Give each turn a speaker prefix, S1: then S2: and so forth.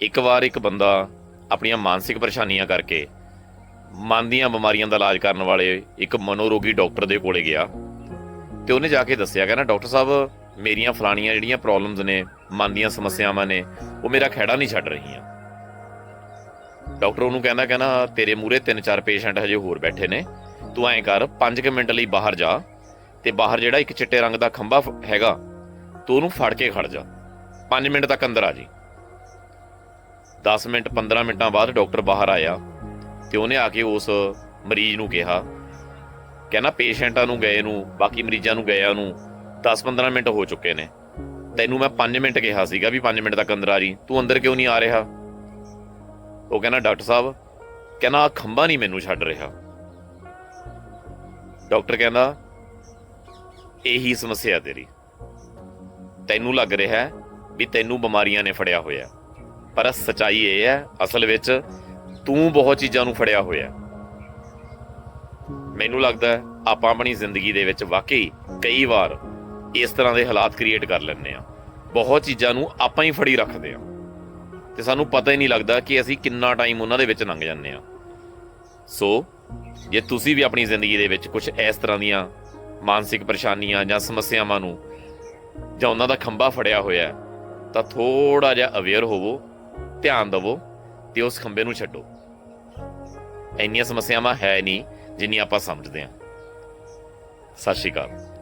S1: ਇੱਕ ਵਾਰ ਇੱਕ ਬੰਦਾ ਆਪਣੀਆਂ ਮਾਨਸਿਕ ਪਰੇਸ਼ਾਨੀਆਂ ਕਰਕੇ ਮਨ ਦੀਆਂ ਬਿਮਾਰੀਆਂ ਦਾ ਇਲਾਜ ਕਰਨ ਵਾਲੇ ਇੱਕ ਮਨੋਰੋਗੀ ਡਾਕਟਰ ਦੇ ਕੋਲੇ ਗਿਆ ਤੇ ਉਹਨੇ ਜਾ ਕੇ ਦੱਸਿਆ, ਕਹਿੰਦਾ, ਡਾਕਟਰ ਸਾਹਿਬ, ਮੇਰੀਆਂ ਫਲਾਣੀਆਂ ਜਿਹੜੀਆਂ ਪ੍ਰੋਬਲਮਸ ਨੇ, ਮਨ ਦੀਆਂ ਸਮੱਸਿਆਵਾਂ ਨੇ, ਉਹ ਮੇਰਾ ਖਹਿੜਾ ਨਹੀਂ ਛੱਡ ਰਹੀਆਂ। ਡਾਕਟਰ ਉਹਨੂੰ ਕਹਿੰਦਾ ਕਹਿੰਦਾ, ਤੇਰੇ ਮੂਰੇ ਤਿੰਨ ਚਾਰ ਪੇਸ਼ੈਂਟ ਹਜੇ ਹੋਰ ਬੈਠੇ ਨੇ। ਤੂੰ ਐਂ ਕਰ 5 ਮਿੰਟ ਲਈ ਬਾਹਰ ਜਾ ਤੇ ਬਾਹਰ ਜਿਹੜਾ ਇੱਕ ਚਿੱਟੇ ਰੰਗ ਦਾ ਖੰਭਾ ਹੈਗਾ, ਤੂੰ ਉਹਨੂੰ ਫੜ ਕੇ ਖੜ ਜਾ। 5 ਮਿੰਟ ਤੱਕ ਅੰਦਰ ਆ ਜੀ। 10 ਮਿੰਟ 15 ਮਿੰਟਾਂ ਬਾਅਦ ਡਾਕਟਰ ਬਾਹਰ ਆਇਆ ਤੇ ਉਹਨੇ ਆ ਕੇ ਉਸ ਮਰੀਜ਼ ਨੂੰ ਕਿਹਾ। ਕਹਿੰਦਾ ਪੇਸ਼ੈਂਟਾਂ ਨੂੰ ਗਏ ਨੂੰ, ਬਾਕੀ ਮਰੀਜ਼ਾਂ ਨੂੰ ਗਏ ਨੂੰ 10-15 ਮਿੰਟ ਹੋ ਚੁੱਕੇ ਨੇ। ਤੈਨੂੰ ਮੈਂ 5 ਮਿੰਟ ਕਿਹਾ ਸੀਗਾ ਵੀ 5 ਮਿੰਟ ਤੱਕ ਅੰਦਰ ਆ ਜੀ। ਤੂੰ ਅੰਦਰ ਕਿਉਂ ਨਹੀਂ ਆ ਰਿਹਾ? ਉਹ ਕਹਿੰਦਾ, ਡਾਕਟਰ ਸਾਹਿਬ, ਕਹਿੰਦਾ, ਆਹ ਖੰਭਾ ਨਹੀਂ ਮੈਨੂੰ ਛੱਡ ਰਿਹਾ। ਡਾਕਟਰ ਕਹਿੰਦਾ, ਇਹੀ ਸਮੱਸਿਆ ਤੇਰੀ। ਤੈਨੂੰ ਲੱਗ ਰਿਹਾ ਵੀ ਤੈਨੂੰ ਬਿਮਾਰੀਆਂ ਨੇ ਫੜਿਆ ਹੋਇਆ। ਪਰ ਸਚਾਈ ਇਹ ਹੈ, ਅਸਲ ਵਿੱਚ ਤੂੰ ਬਹੁਤ ਚੀਜ਼ਾਂ ਨੂੰ ਫੜਿਆ ਹੋਇਆ। ਮੈਨੂੰ ਲੱਗਦਾ ਹੈ, ਆਪਾਂ ਆਪਣੀ ਜ਼ਿੰਦਗੀ ਦੇ ਵਿੱਚ ਵਾਕਈ ਕਈ ਵਾਰ ਇਸ ਤਰ੍ਹਾਂ ਦੇ ਹਾਲਾਤ ਕ੍ਰੀਏਟ ਕਰ ਲੈਂਦੇ ਆ ਬਹੁਤ ਚੀਜ਼ਾਂ ਨੂੰ ਆਪਾਂ ਹੀ ਫੜੀ ਰੱਖਦੇ ਆ ਤੇ ਸਾਨੂੰ ਪਤਾ ਹੀ ਨਹੀਂ ਲੱਗਦਾ ਕਿ ਅਸੀਂ ਕਿੰਨਾ ਟਾਈਮ ਉਹਨਾਂ ਦੇ ਵਿੱਚ ਲੰਘ ਜਾਂਦੇ ਆ ਸੋ, ਜੇ ਤੁਸੀਂ ਵੀ ਆਪਣੀ ਜ਼ਿੰਦਗੀ ਦੇ ਵਿੱਚ ਕੁਝ ਇਸ ਤਰ੍ਹਾਂ ਦੀਆਂ ਮਾਨਸਿਕ ਪਰੇਸ਼ਾਨੀਆਂ ਜਾਂ ਸਮੱਸਿਆਵਾਂ ਨੂੰ ਜਾਂ ਉਹਨਾਂ ਦਾ ਖੰਭਾ ਫੜਿਆ ਹੋਇਆ ਤਾਂ ਥੋੜਾ ਜਿਹਾ ਅਵੇਅਰ ਹੋਵੋ ਧਿਆਨ ਦਿਵੋ ਤੇ ਉਸ ਖੰਭੇ ਨੂੰ ਛੱਡੋ। ਇੰਨੀਆਂ ਸਮੱਸਿਆਵਾਂ ਹੈ ਨਹੀਂ ਜਿੰਨੀ ਆਪਾਂ ਸਮਝਦੇ ਹਾਂ। ਸਤਿ ਸ਼੍ਰੀ ਅਕਾਲ।